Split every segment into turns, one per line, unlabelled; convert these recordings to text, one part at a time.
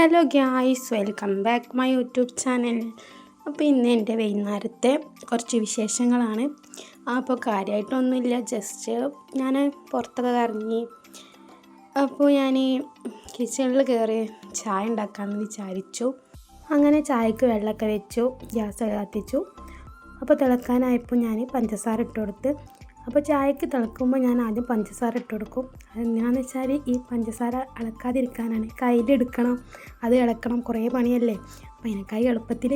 Hello guys welcome back my YouTube channel അപ്പോൾ ഇന്ന് എന്റെ വൈകുന്നേരത്തെ കുറച്ച് വിശേഷങ്ങളാണ്. അപ്പോൾ കാര്യമായിട്ടൊന്നുമില്ല ജസ്റ്റ് ഞാൻ പുറത്തൊക്കെ കറങ്ങി. അപ്പോൾ ഞാൻ കിച്ചണിൽ കയറി ചായ ഉണ്ടാക്കാമെന്ന് വിചാരിച്ചു. അങ്ങനെ ചായക്ക് വെള്ളമൊക്കെ വെച്ചു. ഗ്യാസ് കത്തിച്ചു അപ്പോൾ തിളക്കാനായപ്പോൾ ഞാൻ പഞ്ചസാര ഇട്ട് കൊടുത്ത് അപ്പോൾ ചായക്ക് തിളക്കുമ്പോൾ ഞാൻ ആദ്യം പഞ്ചസാര ഇട്ട് കൊടുക്കും അതെന്തിനാണെന്ന് വെച്ചാൽ ഈ പഞ്ചസാര ഇളക്കാതിരിക്കാനാണ് കയ്യിലെടുക്കണം അത് ഇളക്കണം. കുറേ പണിയല്ലേ. അപ്പോൾ കൈ എളുപ്പത്തിൽ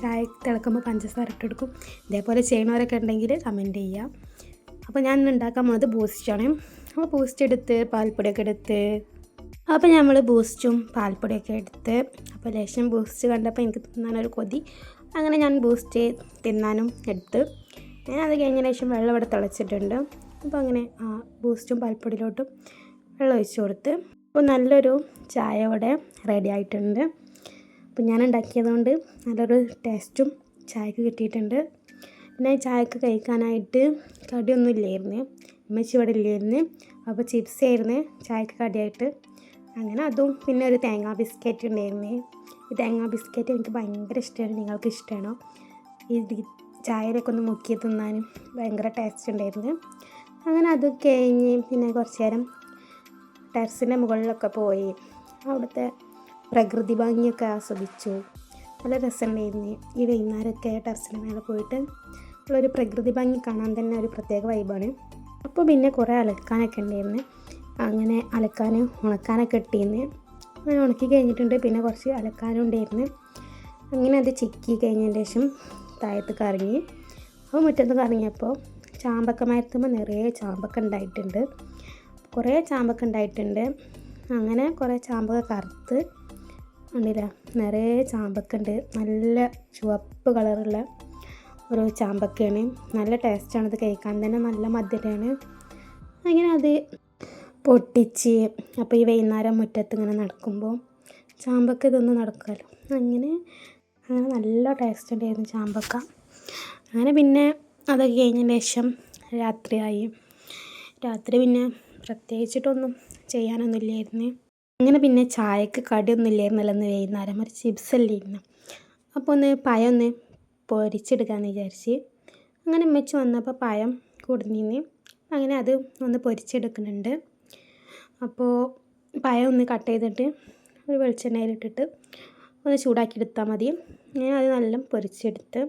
ചായ തിളക്കുമ്പോൾ പഞ്ചസാര ഇട്ട് കൊടുക്കും ഇതേപോലെ ചെയ്യണവരൊക്കെ ഉണ്ടെങ്കിൽ കമന്റ് ചെയ്യാം. അപ്പോൾ ഞാൻ ഉണ്ടാക്കാൻ പോകുന്നത് ബൂസ്റ്റാണ് അപ്പോൾ ബൂസ്റ്റ് എടുത്ത് പാൽപ്പൊടിയൊക്കെ എടുത്ത്. അപ്പോൾ നമ്മൾ ബൂസ്റ്റും പാൽപ്പൊടിയൊക്കെ എടുത്ത്. അപ്പോൾ ലേശം ബൂസ്റ്റ് കണ്ടപ്പോൾ എനിക്ക് തിന്നാനൊരു കൊതി. അങ്ങനെ ഞാൻ ബൂസ്റ്റ് തിന്നാനും എടുത്ത്. ഞാൻ അത് കഴിഞ്ഞതിന് ശേഷം വെള്ളം ഇവിടെ തിളച്ചിട്ടുണ്ട്. അപ്പോൾ അങ്ങനെ ആ ബൂസ്റ്റും പാൽപ്പൊടിയിലോട്ടും വെള്ളം ഒഴിച്ചു കൊടുത്ത് അപ്പോൾ നല്ലൊരു ചായ ഇവിടെ റെഡി ആയിട്ടുണ്ട്. അപ്പോൾ ഞാൻ ഉണ്ടാക്കിയതുകൊണ്ട് നല്ലൊരു ടേസ്റ്റും ചായക്ക് കിട്ടിയിട്ടുണ്ട്. പിന്നെ ചായക്ക് കഴിക്കാനായിട്ട് കടിയൊന്നും ഇല്ലായിരുന്നു. അമ്മച്ചി ഇവിടെ ഇല്ലായിരുന്നു. അപ്പോൾ ചിപ്സ് ആയിരുന്നു ചായക്ക് കടിയായിട്ട്. അങ്ങനെ അതും പിന്നെ ഒരു തേങ്ങാ ബിസ്ക്കറ്റ് ഉണ്ടായിരുന്നു. ഈ തേങ്ങാ ബിസ്ക്കറ്റ് എനിക്ക് ഭയങ്കര ഇഷ്ടമാണ് നിങ്ങൾക്ക് ഇഷ്ടമാണോ ഈ ചായയിലൊക്കെ ഒന്ന് മുക്കി തിന്നാനും ഭയങ്കര ടേസ്റ്റ് ഉണ്ടായിരുന്നു. അങ്ങനെ അത് കഴിഞ്ഞ് പിന്നെ കുറച്ച് നേരം ടെറസിന്റെ മുകളിലൊക്കെ പോയി. അവിടുത്തെ പ്രകൃതി ഭംഗിയൊക്കെ ആസ്വദിച്ചു. നല്ല രസമുണ്ടായിരുന്നു. ഈ വൈകുന്നേരമൊക്കെ ടെറസിന്റെ മേലെ പോയിട്ട് ഉള്ളൊരു പ്രകൃതി ഭംഗി കാണാൻ തന്നെ ഒരു പ്രത്യേക വൈബാണ് അപ്പോൾ പിന്നെ കുറേ അലക്കാനൊക്കെ ഉണ്ടായിരുന്നു. അങ്ങനെ അലക്കാൻ ഉണക്കാനൊക്കെ ഇട്ടിരുന്നു അങ്ങനെ ഉണക്കി കഴിഞ്ഞിട്ടുണ്ട്. പിന്നെ കുറച്ച് അലക്കാനും ഉണ്ടായിരുന്നു. അങ്ങനെ അത് ചിക്കി കഴിഞ്ഞതിന് ശേഷം താഴത്ത് കറങ്ങി. അപ്പോൾ മുറ്റത്ത് കറങ്ങിയപ്പോൾ ചാമ്പക്ക മരത്തുമ്പോൾ നിറയെ ചാമ്പക്ക ഉണ്ടായിട്ടുണ്ട്. കുറേ ചാമ്പക്ക ഉണ്ടായിട്ടുണ്ട്. അങ്ങനെ കുറേ ചാമ്പക്ക കറുത്ത് ഉണ്ടല്ല നിറയെ ചാമ്പക്ക ഉണ്ട്. നല്ല ചുവപ്പ് കളറുള്ള ഒരു ചാമ്പക്കയാണ്. നല്ല ടേസ്റ്റാണ് ഇത് കഴിക്കാൻ തന്നെ നല്ല മധുരമാണ്. അങ്ങനെ അത് പൊട്ടിച്ച് അപ്പോൾ ഈ വൈകുന്നേരം മുറ്റത്ത് ഇങ്ങനെ നടക്കുമ്പോൾ ചാമ്പക്ക ഇതൊന്നും നടക്കുമല്ലോ അങ്ങനെ അങ്ങനെ നല്ല ടേസ്റ്റ് ഉണ്ടായിരുന്നു ചാമ്പക്ക. അങ്ങനെ പിന്നെ അതൊക്കെ കഴിഞ്ഞതിന് ശേഷം രാത്രിയായി. രാത്രി പിന്നെ പ്രത്യേകിച്ചിട്ടൊന്നും ചെയ്യാനൊന്നും ഇല്ലായിരുന്നു അങ്ങനെ പിന്നെ ചായക്ക് കടിയൊന്നും ഇല്ലായിരുന്നല്ലോ ഒന്ന് വൈകുന്നേരം ഒരു ചിപ്സ് അല്ലേ ഇരുന്നു അപ്പോൾ ഒന്ന് പഴം ഒന്ന് പൊരിച്ചെടുക്കാമെന്ന് വിചാരിച്ച് അങ്ങനെ ഉമ്മച്ച് വന്നപ്പോൾ പഴം കുടുങ്ങിന്ന് അങ്ങനെ അത് ഒന്ന് പൊരിച്ചെടുക്കുന്നുണ്ട്. അപ്പോൾ പഴം ഒന്ന് കട്ട് ചെയ്തിട്ട് ഒരു വെളിച്ചെണ്ണയിലിട്ടിട്ട് ഒന്ന് ചൂടാക്കി എടുത്താൽ മതി. ഞാൻ അത് നല്ല പൊരിച്ചെടുത്ത്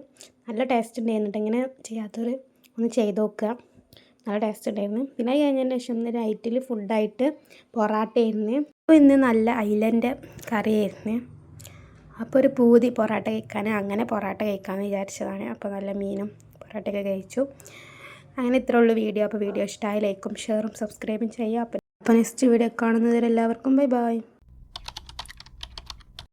നല്ല ടേസ്റ്റ് ഉണ്ടായിരുന്നു ഇങ്ങനെ ചെയ്യാത്തവർ ഒന്ന് ചെയ്ത് നോക്കുക. നല്ല ടേസ്റ്റ് ഉണ്ടായിരുന്നു. പിന്നെ അത് കഴിഞ്ഞതിന് ശേഷം ഇന്ന് നൈറ്റിൽ ഫുഡായിട്ട് പൊറാട്ട ആയിരുന്നു. അപ്പോൾ ഇന്ന് നല്ല അയിലന്റെ കറിയായിരുന്നു. അപ്പോൾ ഒരു പൂതി പൊറാട്ട കഴിക്കാൻ അങ്ങനെ പൊറാട്ട കഴിക്കാമെന്ന് വിചാരിച്ചതാണ്. അപ്പോൾ നല്ല മീനും പൊറാട്ടയൊക്കെ കഴിച്ചു. അങ്ങനെ ഇത്ര ഉള്ളൂ വീഡിയോ. അപ്പോൾ വീഡിയോ ഇഷ്ടമായി ലൈക്കും ഷെയറും സബ്സ്ക്രൈബും ചെയ്യുക. അപ്പോൾ അപ്പോൾ നെക്സ്റ്റ് വീഡിയോ കാണുന്നതിൽ എല്ലാവർക്കും ബൈ ബൈ